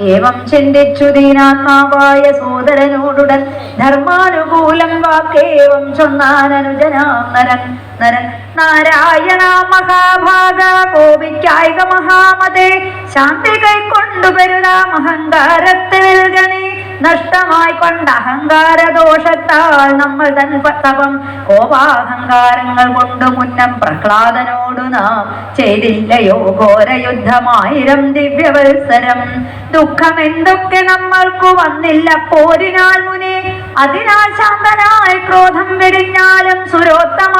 ഏവം ചിന്തിച്ചു ദീനാത്മാവായ സോദരനോടുടൻ ധർമാനുകൂലം വാക്കേവം ചൊന്നാനനുജനാം നരൻ. നരൻ. നാരായണ മഹാഭാഗ കോപിക്കായിക മഹാമതേ. ശാന്തി കൈക്കൊണ്ടു പെരുതാം അഹങ്കാരത്തിൽ ഗണി നഷ്ടമായി കൊണ്ട അഹങ്കാര ദോഷത്താൽ നമ്മൾ തൻ തപം കോപാഹങ്കാരങ്ങൾ കൊണ്ട് മുന്നം പ്രഹ്ലാദനോടു നാം ചെയ്തില്ലയോ? ഘോര യുദ്ധമായിരം ദിവ്യവത്സരം. ദുഃഖം എന്തൊക്കെ നമ്മൾക്ക് വന്നില്ല? പോരിനാൽ മുനെ അതിനാൽ ശാന്തനായി ക്രോധം വെടിഞ്ഞാലും സുരോത്തമ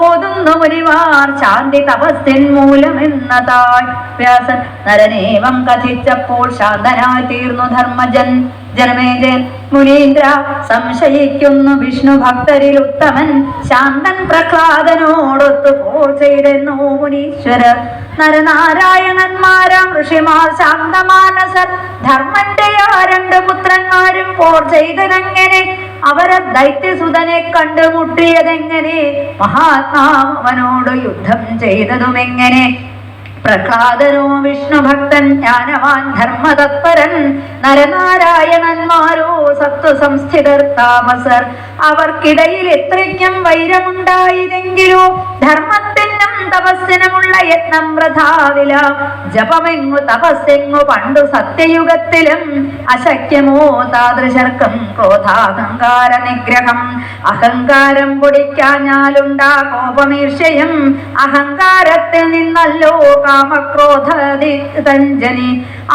ഓതുന്നു മുനിവാർ ശാന്തി തപസ്സിൻ മൂലമെന്നതായി വ്യാസൻ നരനേവം കഥിച്ചപ്പോൾ ശാന്തനായി തീർന്നു ധർമ്മജൻ. ജനമേജൻ മുനീന്ദ്ര സംശയിക്കുന്നു വിഷ്ണു ഭക്തരിൽ ഉത്തമൻ. ശാന്തൻ പ്രഹ്ലാദനോടൊത്തു പോർ ചെയ്തെന്നു മുനീശ്വര. നരനാരായണന്മാരാം ഋഷിമാർ ശാന്തമാനസർ. ധർമ്മന്റെ ആ രണ്ട് പുത്രന്മാരും പോർ ചെയ്തതെങ്ങനെ? അവരെ ദൈത്യസുതനെ കണ്ടുമുട്ടിയതെങ്ങനെ? മഹാത്മാവനോട് യുദ്ധം ചെയ്തതുമെങ്ങനെ? പ്രഹ്ലാദനോ വിഷ്ണുഭക്തൻ ജ്ഞാനവാൻ ധർമ്മതത്പരൻ നരനാരായണന്മാരോ സത്വസംസ്ഥിതർ താമസർ. അവർക്കിടയിൽ എത്രയ്ക്കും വൈരമുണ്ടായതെങ്കിലോ ധർമ്മത്തിനും തപസ്സിനുമുള്ള യത്നം വൃഥാവില ജപമെങ്ങു തപസ്സെങ്ങു പണ്ടു സത്യയുഗത്തിലും അശക്യമോ താദൃശർക്കും ക്രോധാഹങ്കാര നിഗ്രഹം. അഹങ്കാരം പൊടിക്കാഞ്ഞാലുണ്ടാ കോപമീർഷയും അഹങ്കാരത്തിൽ നിന്നല്ലോ കാമക്രോധനി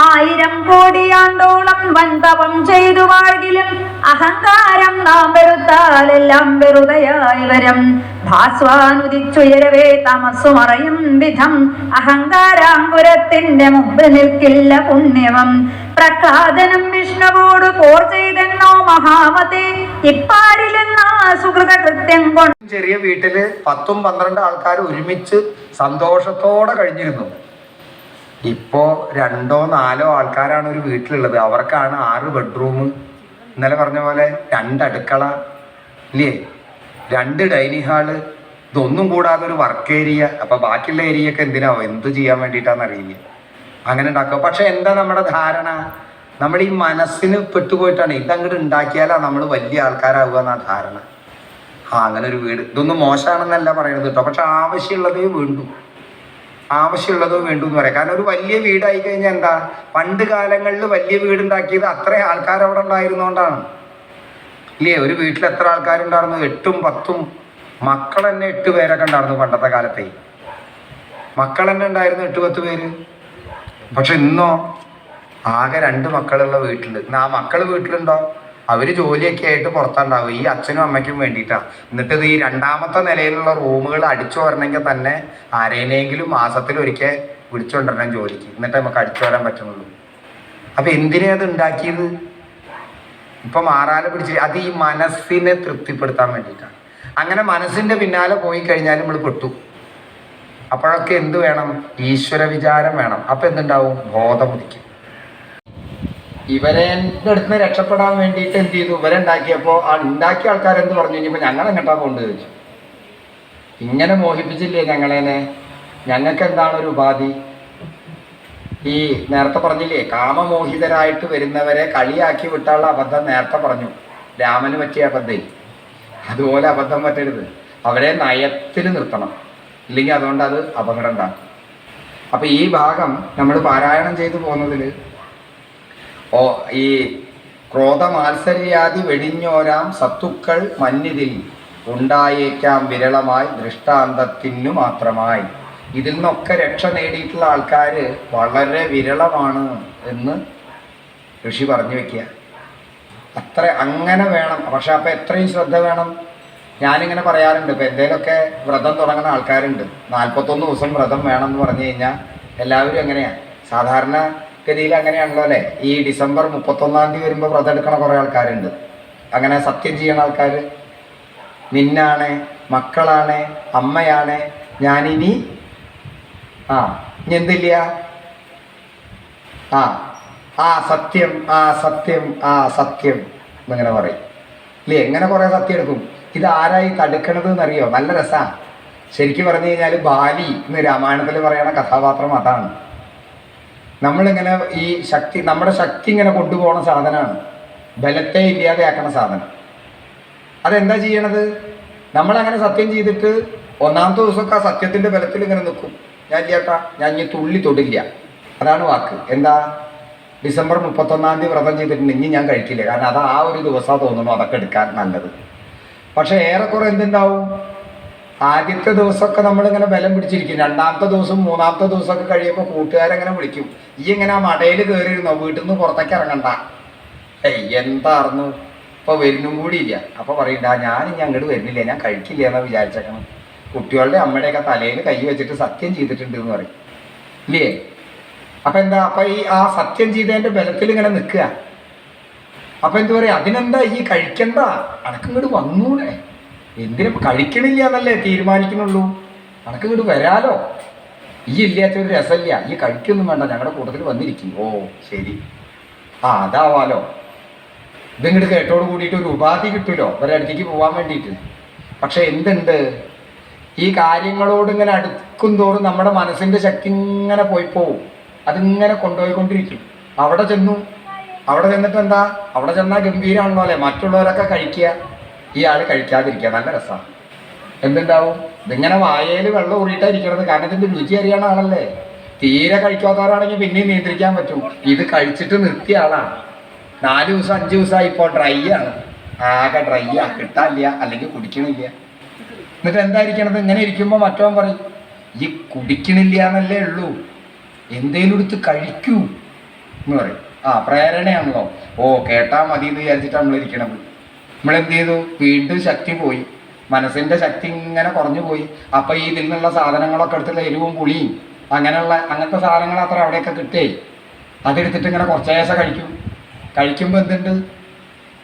ആയിരം കോടിയാണ്ടോളം വൻതപം ചെയ്തു വാഴ്കിലും അഹങ്കാരം നാം വെറുത്താലെല്ലാം വെറുതെയായി വരും. ഭാസ്വാനുദിച്ചുയരവേ തമസു മറയും വിധം. അഹങ്കാരാങ്കുരത്തിന്റെ മുമ്പ് നിൽക്കില്ല പുണ്യവം. പ്രഹ്ലാദനം വിഷ്ണുവോട് പോർ ചെയ്തെന്നോ മഹാമതേ. ഇപ്പാരിലെന്നാ സുഹൃത കൃത്യം കൊണ്ട് ചെറിയ വീട്ടിൽ പത്തും പന്ത്രണ്ട് ആൾക്കാർ ഒരുമിച്ച് സന്തോഷത്തോടെ കഴിഞ്ഞിരുന്നു. ഇപ്പോ രണ്ടോ നാലോ ആൾക്കാരാണ് ഒരു വീട്ടിലുള്ളത്. അവർക്കാണ് ആറ് ബെഡ്റൂം. ഇന്നലെ പറഞ്ഞ പോലെ രണ്ട് അടുക്കള. ഇല്ലേ? രണ്ട് ഡൈനിങ് ഹാൾ ഇതൊന്നും കൂടാതെ ഒരു വർക്ക് ഏരിയ അപ്പൊ ബാക്കിയുള്ള ഏരിയ ഒക്കെ എന്തിനാവും എന്ത് ചെയ്യാൻ വേണ്ടിയിട്ടാന്ന് അറിയില്ല അങ്ങനെ ഉണ്ടാക്കുക. പക്ഷെ എന്താ നമ്മുടെ ധാരണ? നമ്മൾ ഈ മനസ്സിന് പെട്ടുപോയിട്ടാണ് ഇതങ്ങോട്ട് ഉണ്ടാക്കിയാലാ നമ്മൾ വലിയ ആൾക്കാരാവുക എന്നാ ധാരണ. ആ അങ്ങനെ ഒരു വീട്. ഇതൊന്നും മോശമാണെന്നല്ല പറയുന്നത് കേട്ടോ. പക്ഷെ ആവശ്യമുള്ളതേ വേണ്ടു. ആവശ്യമുള്ളതോ വേണ്ടു എന്ന് പറയാം. കാരണം ഒരു വലിയ വീടായി കഴിഞ്ഞാൽ എന്താ? പണ്ട് കാലങ്ങളിൽ വലിയ വീടുണ്ടാക്കിയത് അത്രയും ആൾക്കാർ അവിടെ ഉണ്ടായിരുന്നോണ്ടാണ്. ഇല്ലേ ഒരു വീട്ടിൽ എത്ര ആൾക്കാരുണ്ടായിരുന്നു? എട്ടും പത്തും. മക്കൾ തന്നെ എട്ട് പേരൊക്കെ ഉണ്ടായിരുന്നു പണ്ടത്തെ കാലത്തെ. മക്കൾ തന്നെ ഉണ്ടായിരുന്നു എട്ട് പത്ത് പേര്. പക്ഷെ ഇന്നോ ആകെ രണ്ട് മക്കളുള്ള വീട്ടിൽ ഇന്ന് ആ മക്കൾ വീട്ടിലുണ്ടോ? അവർ ജോലിയൊക്കെ ആയിട്ട് പുറത്തുണ്ടാവും. ഈ അച്ഛനും അമ്മയ്ക്കും വേണ്ടിയിട്ടാ. എന്നിട്ട് ഈ രണ്ടാമത്തെ നിലയിലുള്ള റൂമുകൾ അടിച്ചു വരണമെങ്കിൽ തന്നെ ആരേനെങ്കിലും മാസത്തിൽ ഒരിക്കൽ വിളിച്ചുകൊണ്ടിരണം ജോലിക്ക്. എന്നിട്ട് നമുക്ക് അടിച്ചു വരാൻ പറ്റുന്നുള്ളൂ. അപ്പൊ എന്തിനാ അത് ഉണ്ടാക്കിയത്? ഇപ്പൊ മാറാലെ പിടിച്ച് അത് ഈ മനസ്സിനെ തൃപ്തിപ്പെടുത്താൻ വേണ്ടിയിട്ടാണ്. അങ്ങനെ മനസ്സിന്റെ പിന്നാലെ പോയി കഴിഞ്ഞാൽ നമ്മൾ പെട്ടു. അപ്പോഴൊക്കെ എന്ത് വേണം? ഈശ്വര വിചാരം വേണം. അപ്പൊ എന്തുണ്ടാവും? ബോധം ഉദിക്കും. ഇവരെ അടുത്ത് നിന്ന് രക്ഷപ്പെടാൻ വേണ്ടിയിട്ട് എന്ത് ചെയ്തു? ഇവരെ ഉണ്ടാക്കിയപ്പോൾ ആ ഉണ്ടാക്കിയ ആൾക്കാർ എന്ത് പറഞ്ഞു? കഴിഞ്ഞപ്പോൾ ഞങ്ങൾ എങ്ങോട്ടാ പോകേണ്ടത് ചോദിച്ചു. ഇങ്ങനെ മോഹിപ്പിച്ചില്ലേ ഞങ്ങളേനെ? ഞങ്ങൾക്ക് എന്താണ് ഒരു ഉപാധി? ഈ നേരത്തെ പറഞ്ഞില്ലേ കാമമോഹിതരായിട്ട് വരുന്നവരെ കളിയാക്കി വിട്ടാനുള്ള അബദ്ധം നേരത്തെ പറഞ്ഞു. രാമന് പറ്റിയ അബദ്ധം. അതുപോലെ അബദ്ധം പറ്റരുത്. അവരെ നയത്തിൽ നിർത്തണം. ഇല്ലെങ്കിൽ അതുകൊണ്ട് അത് അപകടം ഉണ്ടാക്കും. അപ്പൊ ഈ ഭാഗം നമ്മൾ പാരായണം ചെയ്തു പോകുന്നതിൽ ഓ ഈ ക്രോധമാത്സര്യാദി വെടിഞ്ഞോരാം സത്തുക്കൾ മഞ്ഞിതിൽ ഉണ്ടായേക്കാം വിരളമായി ദൃഷ്ടാന്തത്തിനു മാത്രമായി. ഇതിൽ നിന്നൊക്കെ രക്ഷ നേടിയിട്ടുള്ള ആൾക്കാർ വളരെ വിരളമാണ് എന്ന് ഋഷി പറഞ്ഞു വെക്കുക. അത്ര അങ്ങനെ വേണം. പക്ഷെ അപ്പം എത്രയും ശ്രദ്ധ വേണം. ഞാനിങ്ങനെ പറയാറുണ്ട്. ഇപ്പം എന്തെങ്കിലുമൊക്കെ വ്രതം തുടങ്ങുന്ന ആൾക്കാരുണ്ട്. നാൽപ്പത്തൊന്ന് ദിവസം വ്രതം വേണം എന്ന് പറഞ്ഞു കഴിഞ്ഞാൽ എല്ലാവരും എങ്ങനെയാണ് സാധാരണ ഗതിയിൽ അങ്ങനെയാണല്ലോ അല്ലേ? ഈ ഡിസംബർ മുപ്പത്തൊന്നാം തീയതി വരുമ്പോൾ വ്രതം എടുക്കണ കുറേ ആൾക്കാരുണ്ട്. അങ്ങനെ സത്യം ചെയ്യണ ആൾക്കാർ നിന്നാണ് മക്കളാണ് അമ്മയാണ്. ഞാനിനി ആ ഇനി എന്തില്ല ആ ആ സത്യം ആ സത്യം ആ സത്യം എന്നിങ്ങനെ പറയും. ഇല്ലേ എങ്ങനെ കുറേ സത്യം എടുക്കും? ഇത് ആരായി തടുക്കണത് എന്നറിയോ? നല്ല രസമാണ് ശരിക്കും പറഞ്ഞു കഴിഞ്ഞാൽ ബാലി എന്ന് രാമായണത്തിൽ പറയുന്ന കഥാപാത്രം അതാണ്. നമ്മളിങ്ങനെ ഈ ശക്തി നമ്മുടെ ശക്തി ഇങ്ങനെ കൊണ്ടുപോകുന്ന സാധനമാണ്. ബലത്തെ ഇല്ലാതെയാക്കണ സാധനം. അതെന്താ ചെയ്യണത്? നമ്മളങ്ങനെ സത്യം ചെയ്തിട്ട് ഒന്നാമത്തെ ദിവസമൊക്കെ ആ സത്യത്തിന്റെ ബലത്തിൽ ഇങ്ങനെ നിൽക്കും. ഞാൻ ചേട്ടാ ഞാൻ ഇനി തുള്ളി തൊടില്ല. അതാണ് വാക്ക്. എന്താ? ഡിസംബർ മുപ്പത്തൊന്നാം തീയതി വ്രതം ചെയ്തിട്ടുണ്ട്. ഇനി ഞാൻ കഴിക്കില്ല കാരണം അത് ആ ഒരു ദിവസം തോന്നുന്നു അതൊക്കെ എടുക്കാൻ നല്ലത്. പക്ഷെ ഏറെക്കുറെ എന്തുണ്ടാവും? ആദ്യത്തെ ദിവസമൊക്കെ നമ്മളിങ്ങനെ ബലം പിടിച്ചിരിക്കും. രണ്ടാമത്തെ ദിവസം മൂന്നാമത്തെ ദിവസമൊക്കെ കഴിയുമ്പോൾ കൂട്ടുകാരെങ്ങനെ വിളിക്കും. ഈ ഇങ്ങനെ ആ മടയിൽ കയറിയിരുന്നോ? വീട്ടിൽ നിന്ന് പുറത്തേക്ക് ഇറങ്ങണ്ട. ഏയ് എന്താർന്നു ഇപ്പൊ വരുന്നും കൂടി ഇല്ല. അപ്പൊ പറയണ്ട ഞാൻ ഇനി അങ്ങോട്ട് വരുന്നില്ല. ഞാൻ കഴിക്കില്ല എന്നാ വിചാരിച്ചേക്കണം കുട്ടികളുടെ അമ്മയുടെയൊക്കെ തലയിൽ കൈ വെച്ചിട്ട് സത്യം ചെയ്തിട്ടുണ്ട് എന്ന് പറയും. ഇല്ലേ? അപ്പൊ എന്താ? അപ്പൊ ഈ ആ സത്യം ചെയ്തതിന്റെ ബലത്തിൽ ഇങ്ങനെ നിൽക്കുക. അപ്പൊ എന്താ പറയാ? അതിനെന്താ ഈ കഴിക്കണ്ട? അനക്ക് ഇങ്ങോട്ട് വന്നൂടെ. എന്തിനും കഴിക്കണില്ല എന്നല്ലേ തീരുമാനിക്കുന്നുള്ളൂ? അനക്ക് ഇങ്ങോട്ട് വരാലോ. ഈ ഇല്ലാത്ത ഒരു രസമില്ല. ഈ കഴിക്കൊന്നും വേണ്ട. ഞങ്ങളുടെ കൂട്ടത്തിൽ വന്നിരിക്കും. ഓ ശരി. ആ അതാവാലോ. ഇതിങ്ങോട്ട് കേട്ടോട് കൂടിയിട്ട് ഒരു ഉപാധി കിട്ടുമല്ലോ ഒരടുത്തേക്ക് പോകാൻ വേണ്ടിയിട്ട്. പക്ഷെ എന്തുണ്ട്? ഈ കാര്യങ്ങളോട് ഇങ്ങനെ അടുക്കും തോറും നമ്മുടെ മനസ്സിന്റെ ശക്തി ഇങ്ങനെ പോയി പോവും. അതിങ്ങനെ കൊണ്ടുപോയിക്കൊണ്ടിരിക്കും. അവിടെ ചെന്നു. അവിടെ ചെന്നിട്ട് എന്താ? അവിടെ ചെന്നാൽ ഗംഭീരമാണല്ലോ അല്ലേ? മറ്റുള്ളവരൊക്കെ കഴിക്കുക. ഈ ആൾ കഴിക്കാതിരിക്കുക. നല്ല രസമാണ് എന്തുണ്ടാവും? ഇതിങ്ങനെ വായയിൽ വെള്ളം ഊറിയിട്ടായിരിക്കണത് കാരണം ഇതിന്റെ രുചി അറിയണ ആളല്ലേ? തീരെ കഴിക്കാത്തവരാണെങ്കിൽ പിന്നെയും നിയന്ത്രിക്കാൻ പറ്റും. ഇത് കഴിച്ചിട്ട് നിർത്തിയ ആളാണ് നാല് ദിവസം അഞ്ച് ദിവസമായി ഇപ്പോൾ ഡ്രൈ ആണ്. ആകെ ഡ്രൈ ആ. കിട്ടാനില്ല. അല്ലെങ്കിൽ കുടിക്കണില്ല. എന്നിട്ട് എന്തായിരിക്കണത് ഇങ്ങനെ ഇരിക്കുമ്പോൾ മറ്റവൻ പറയും ഈ കുടിക്കണില്ല എന്നല്ലേ ഉള്ളൂ. എന്തേലും എടുത്ത് കഴിക്കൂ. എന്ന് പറയും. ആ പ്രേരണയാണല്ലോ. ഓ കേട്ടാ മതി എന്ന് വിചാരിച്ചിട്ടാണ് നമ്മൾ ഇരിക്കണത്. നമ്മൾ എന്ത് ചെയ്തു? വീണ്ടും ശക്തി പോയി. മനസ്സിന്റെ ശക്തി ഇങ്ങനെ കുറഞ്ഞു പോയി. അപ്പൊ ഈ ഇതിൽ നിന്നുള്ള സാധനങ്ങളൊക്കെ എടുത്തുള്ള എരിവും പുളിയും അങ്ങനെയുള്ള അങ്ങനത്തെ സാധനങ്ങൾ അത്ര അവിടെയൊക്കെ കിട്ടേ. അതെടുത്തിട്ട് ഇങ്ങനെ കുറച്ചേശ കഴിക്കും. കഴിക്കുമ്പോൾ എന്തുണ്ട്?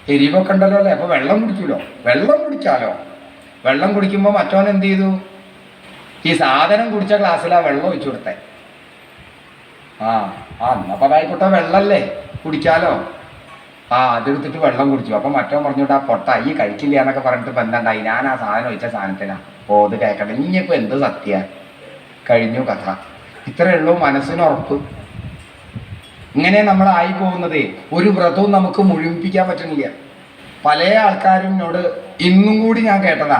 എരിവൊക്കെ ഉണ്ടല്ലോ അല്ലേ? അപ്പോൾ വെള്ളം കുടിക്കൂലോ? വെള്ളം കുടിക്കാലോ വെള്ളം കുടിക്കുമ്പോൾ മറ്റോൻ എന്ത് ചെയ്തു? ഈ സാധനം കുടിച്ച ഗ്ലാസ്സിലാ വെള്ളം ഒഴിച്ചു കൊടുത്തേ. ആ ആ എന്നപ്പോ അതായിക്കോട്ടെ വെള്ളല്ലേ? കുടിക്കാലോ? ആ അതെടുത്തിട്ട് വെള്ളം കുടിച്ചു. അപ്പൊ മറ്റവൻ പറഞ്ഞോട്ട് ആ പൊട്ട ഈ കഴിക്കില്ല എന്നൊക്കെ പറഞ്ഞിട്ട് എന്താണ്ടായി ഞാൻ ആ സാധനം ഒഴിച്ച സാധനത്തിനാ. ഓ ഇത് കേൾക്കട്ടെ ഇനിയിപ്പോൾ എന്ത് സത്യ? കഴിഞ്ഞു കഥ. ഇത്രയേ ഉള്ളൂ മനസ്സിന് ഉറപ്പ് ഇങ്ങനെ നമ്മൾ ആയി പോകുന്നതേ. ഒരു വ്രതവും നമുക്ക് മുഴുമിപ്പിക്കാൻ പറ്റുന്നില്ല. പല ആൾക്കാരും എന്നോട് ഇന്നും കൂടി ഞാൻ കേട്ടതാ.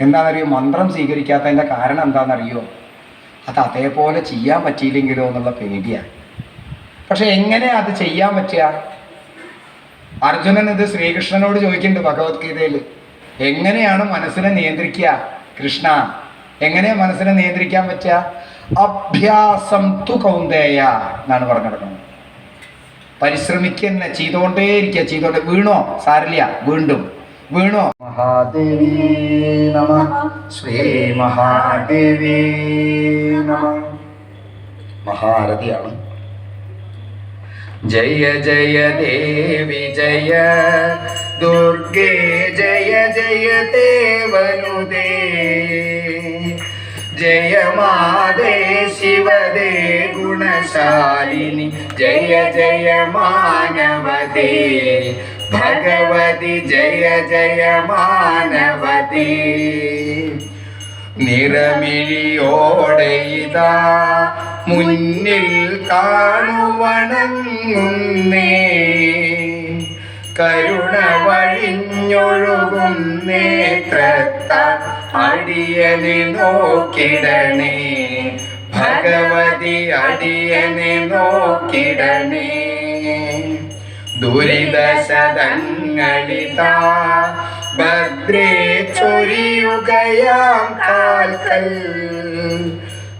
എന്താണെന്നറിയോ? മന്ത്രം സ്വീകരിക്കാത്തതിന്റെ കാരണം എന്താണെന്നറിയോ? അത് അതേപോലെ ചെയ്യാൻ പറ്റിയില്ലെങ്കിലോ എന്നുള്ള പേടിയാണ് പക്ഷെ എങ്ങനെ അത് ചെയ്യാൻ പറ്റുക? അർജുനൻ ഇത് ശ്രീകൃഷ്ണനോട് ചോദിക്കുന്നുണ്ട് ഭഗവത്ഗീതയിൽ. എങ്ങനെയാണ് മനസ്സിനെ നിയന്ത്രിക്കുക? കൃഷ്ണ എങ്ങനെയാണ് മനസ്സിനെ നിയന്ത്രിക്കാൻ പറ്റുക? അഭ്യാസം തു കൗന്ദേയ എന്നാണ് പറഞ്ഞു നടക്കുന്നത് പരിശ്രമിക്കുന്ന ഇരിക്കുക ചെയ്തോണ്ടേ വീണോ? സാരില്ല വീണ്ടും. വീണോ? മഹാദേവി നമ. ശ്രീ മഹാദേവി നമ. മഹാരഥിയാണ്. ജയ ജയ ദേവി ജയ. ദുർഗേ ജയ ജയ ദേവനുദേ. ജയ മാതേ ശിവദേ ഗുണശാലിനി. ജയ ജയ മാനവദേ ഭഗവതി ജയ ജയ മാനവദേ നിറമിഴിയോടെ ഇതാ മുന്നിൽ കാണുവണങ്ങുന്നേ. കരുണ വഴിഞ്ഞൊഴുകും നേത്രത്ത അടിയനെ നോക്കിടണേ. ഭഗവതി അടിയനെ നോക്കിടണേ. ദുരിതശതങ്ങളിതാ ഭദ്രേ ചൊരിയുകയാം കാൽക്കൽ.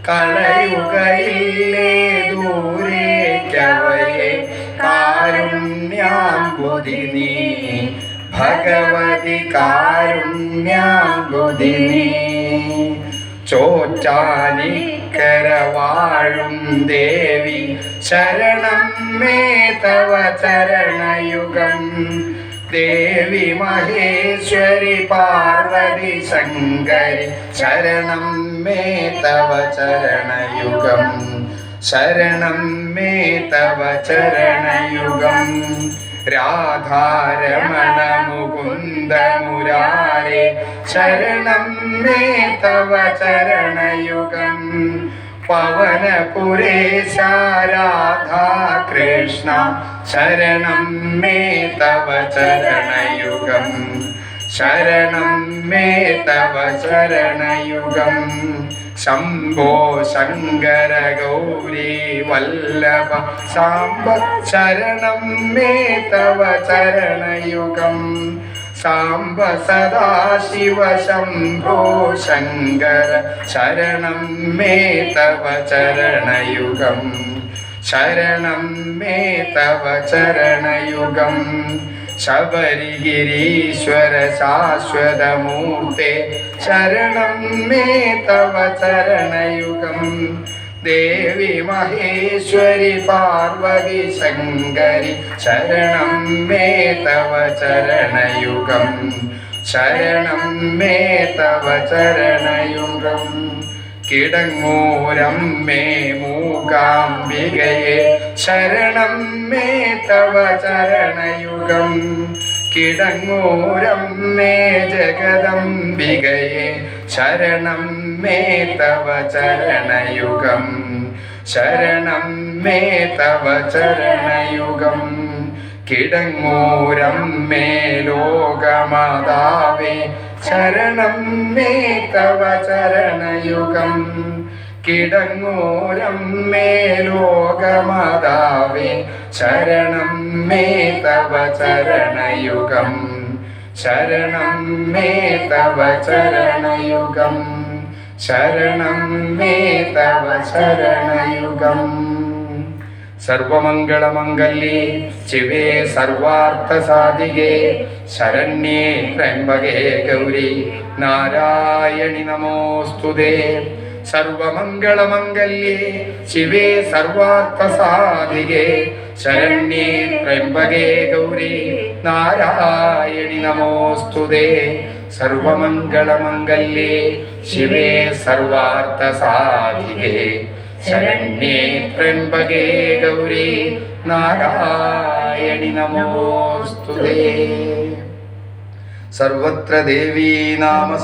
കളയുകയില്ലേ ദൂരേക്കവയെ. കാരുണ്യാംബുധി നീ ഭഗവതി കാരുണ്യാംബുദിനി നീ ചോറ്റാനിക്കര ദേവി ശരണം മേ തവ ചരണയുഗം. ദേവി മഹേശ്വരി പാർവതി ശങ്കരി ശരണം മേ തവ ചരണയുഗം. ശരണം മേ തവ ചരണയുഗം. രാധാരമണ മുകുന്ദ മുരാരെ ശരണം മേ തവ ചരണയുഗം. പവനപുരേശ രാധാ കൃഷ്ണ ശരണം മേ തവ ചരണയുഗം. ശരണം മേ തവ शम्भो ശംഭോ ശങ്കര ഗൗരി വല്ലഭ. സാംബ ശരണം മേ തവ ചരണയുഗം സാംബ സദാശിവ ശംഭോ ശങ്കര. ശരണം മേ തവ ചരണയുഗം ശരണം മേ തവ ചരണയുഗം ശബരിഗിരീശ്വര ശാശ്വതമൂർത്തെ ശരണം മേ തവ ചരണയുഗം ദേവി മഹേശ്വരി പാർവതി ശങ്കരി ശരണം മേ തവ ചരണയുഗം ശരണം മേ തവ ചരണയുഗം കിടങ്ങൂരം മേ മൂകാംബികയെ. ശരണം മേ തവ ചരണയുഗം. കിടങ്ങോരമ്മേ ജഗദംബികയെ. ശരണം മേ തവ ചരണയുഗം. ശരണം തവ ചരണയുഗം. കിടങ്ങൂരം മേ ലോകമാതാവേ. ശരണം മേ തവ ചരണയുഗം. കിടങ്ങോരം മേ ലോകമാതാവേ ശരണം മേ തവ ചരണയുഗം. ശരണം മേ തവ ചരണയുഗം. ശരണം മേ തവ ശരണയുഗം ಸರ್ವಮಂಗಳಮಂಗಲ್ಯೆ, ಶಿವೆ ಸರ್ವಾರ್ಥ ಸಾಧಿಗೆ ಶರಣ್ಯೇ ತ್ರಂಬಗೆ ಗೌರಿ, ನಾರಾಯಣಿ ನಮೋಸ್ತುದೆ ಸರ್ವಮಂಗಳಮಂಗಲ್ಯೆ, ಶಿವೆ ಸರ್ವಾರ್ಥ ಸಾಧಿಗೆ ಶರಣ್ಯೇ ತ್ರಂಬಗೆ ಗೌರಿ, ನಾರಾಯಣಿ ನಮೋಸ್ತುದೆ ಸರ್ವಮಂಗಳಮಂಗಲ್ಯೆ, ಶಿವೆ ಸರ್ವಾರ್ಥ ಸಾಧಿಗೆ शरण्ये त्र्यम्बके गौरी नारायणि नमोऽस्तु सर्वत्र देवी नाम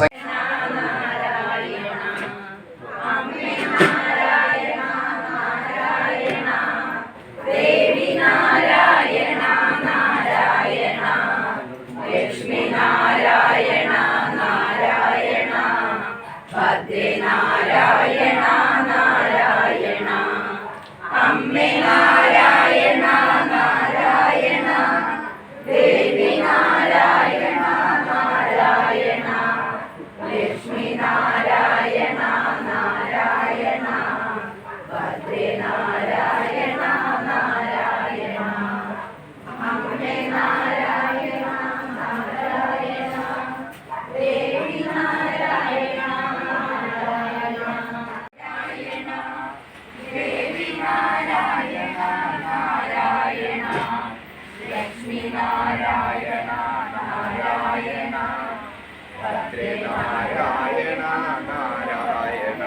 സർവത്ര ദേവീ നാമ നാരായണ നാരായണ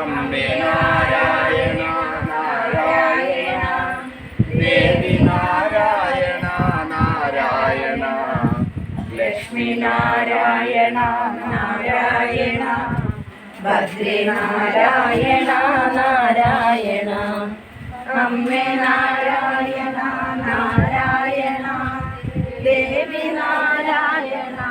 അമ്മേ നാരായണ നാരായണ ദേവി നാരായണ നാരായണ ലക്ഷ്മി നാരായണ നാരായണ നാരായണ നാരായണ നാരായണ നാരായണ विनारायण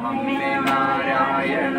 അമ്മേ നാരായണ.